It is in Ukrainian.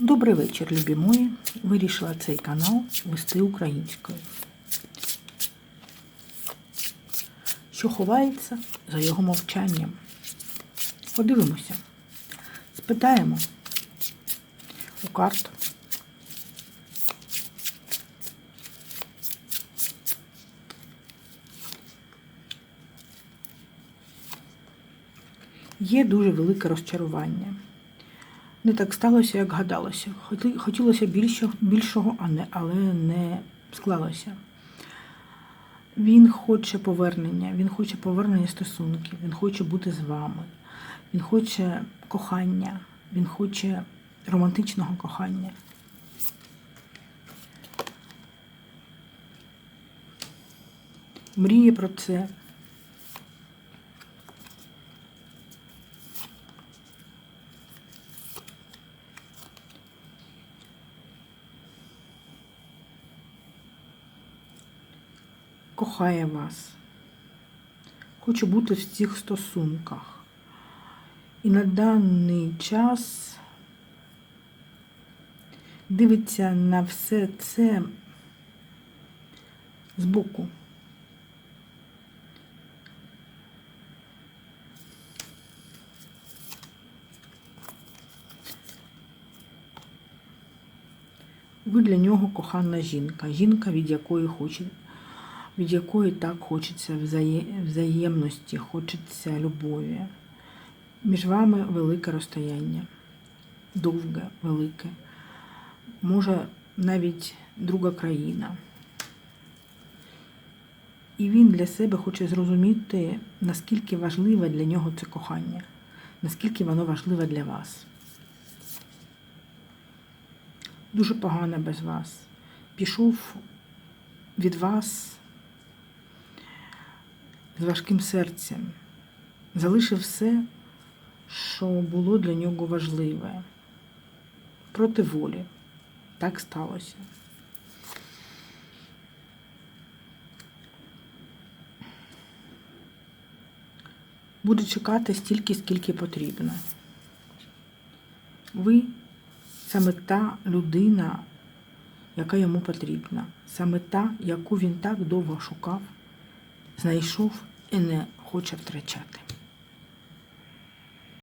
Добрий вечір, любі мої. Вирішила цей канал вести українською. Що ховається за його мовчанням? Подивимося. Спитаємо у карт. Є дуже велике розчарування. Не так сталося, як гадалося. Хотілося більшого, більшого але не склалося. Він хоче повернення, він хоче повернення стосунків, він хоче бути з вами, він хоче кохання, він хоче романтичного кохання. Мріє про це. Кохає вас. Хочу бути в цих стосунках. І на даний час дивиться на все це збоку. Ви для нього кохана жінка, жінка, від якої хоче від якої так хочеться взаємності, хочеться любові. Між вами велике розстояння, довге, велике. Може навіть друга країна. І він для себе хоче зрозуміти, наскільки важливе для нього це кохання, наскільки воно важливе для вас. Дуже погано без вас. Пішов від вас з важким серцем, залишив все, що було для нього важливе. Проти волі. Так сталося. Буде чекати стільки, скільки потрібно. Ви саме та людина, яка йому потрібна, саме та, яку він так довго шукав знайшов і не хоче втрачати.